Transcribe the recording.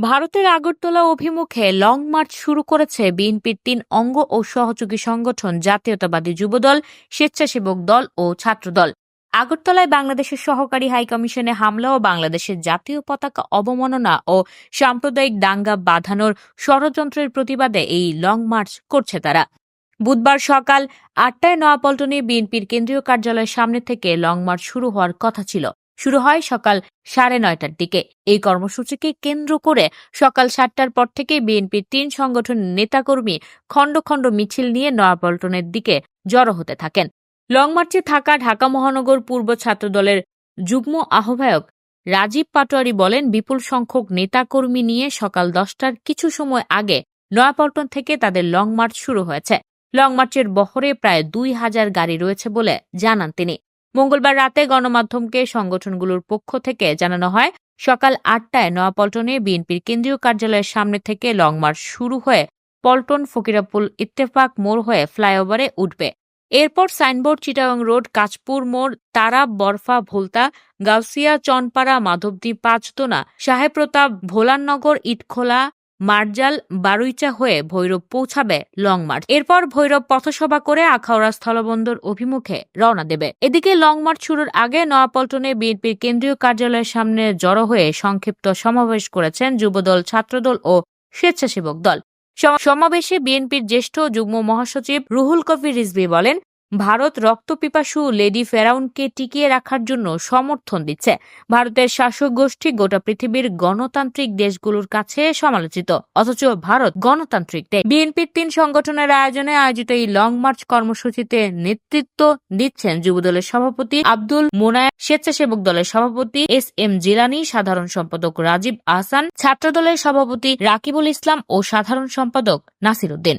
ভারতের আগরতলা অভিমুখে long March শুরু করেছে বিএনপির তিন অঙ্গ ও সহযোগী সংগঠন, জাতীয়তাবাদী যুবদল, স্বেচ্ছাসেবক দল ও ছাত্রদল। আগরতলায় বাংলাদেশের সহকারী হাইকমিশনে হামলা ও বাংলাদেশের জাতীয় পতাকা অবমাননা ও সাম্প্রদায়িক দাঙ্গা বাঁধানোর ষড়যন্ত্রের প্রতিবাদে এই লং মার্চ করছে তারা। বুধবার সকাল আটটায় নয়াপল্টনে বিএনপির কেন্দ্রীয় কার্যালয়ের সামনে থেকে লং মার্চ শুরু হওয়ার কথা ছিল। শুরু হয় সকাল সাড়ে নয়টার দিকে। এই কর্মসূচিকে কেন্দ্র করে সকাল সাতটার পর থেকে বিএনপির তিন সংগঠনের নেতাকর্মী খণ্ড খণ্ড মিছিল নিয়ে নয়াপল্টনের দিকে জড়ো হতে থাকেন। লং মার্চে থাকা ঢাকা মহানগর পূর্ব ছাত্রদলের যুগ্ম আহ্বায়ক রাজীব পাটোয়ারি বলেন, বিপুল সংখ্যক নেতাকর্মী নিয়ে সকাল দশটার কিছু সময় আগে নয়াপল্টন থেকে তাদের লং মার্চ শুরু হয়েছে। লং মার্চের বহরে প্রায় দুই হাজার গাড়ি রয়েছে বলে জানান তিনি। মঙ্গলবার রাতে গণমাধ্যমকে সংগঠনগুলোর পক্ষ থেকে জানানো হয়, সকাল আটটায় নয়াপল্টনে বিএনপির কেন্দ্রীয় কার্যালয়ের সামনে থেকে লং মার্চ শুরু হয়ে পল্টন ফকিরাপুল ইত্তেফাক মোড় হয়ে ফ্লাইওভারে উঠবে। এরপর সাইনবোর্ড চিটাগং রোড, কাঁচপুর মোড়, তারা, বরফা, ভোলতা, গাউসিয়া, চনপাড়া, মাধবদী পাঁচদোনা সাহেবপ্রতাপ ভোলাননগর ইটখোলা মার্জাল বারুইচা হয়ে ভৈরব পৌঁছাবে লং মার্চ এরপর ভৈরব পথসভা করে আখাউড়া স্থলবন্দর অভিমুখে রওনা দেবে। এদিকে লং মার্চ শুরুর আগে নয়াপল্টনে বিএনপির কেন্দ্রীয় কার্যালয়ের সামনে জড়ো হয়ে সংক্ষিপ্ত সমাবেশ করেছেন যুবদল, ছাত্রদল ও স্বেচ্ছাসেবক দল। সম- সমাবেশে বিএনপির জ্যেষ্ঠ যুগ্ম মহাসচিব রুহুল কবির রিজভি বলেন ভারত রক্তপিপাসু লেডি ফেরাউনকে টিকিয়ে রাখার জন্য সমর্থন দিচ্ছে। ভারতের শাসক গোষ্ঠী গোটা পৃথিবীর গণতান্ত্রিক দেশগুলোর কাছে সমালোচিত। অথচ ভারত গণতান্ত্রিক দেশ। বিএনপির তিন সংগঠনের আয়োজনে আয়োজিত এই লং মার্চ কর্মসূচিতে নেতৃত্ব দিচ্ছেন যুবদলের সভাপতি আব্দুল মোনায় স্বেচ্ছাসেবক দলের সভাপতি এস এম জিলানি, সাধারণ সম্পাদক রাজীব আহসান, ছাত্রদলের সভাপতি রাকিবুল ইসলাম ও সাধারণ সম্পাদক নাসির উদ্দিন।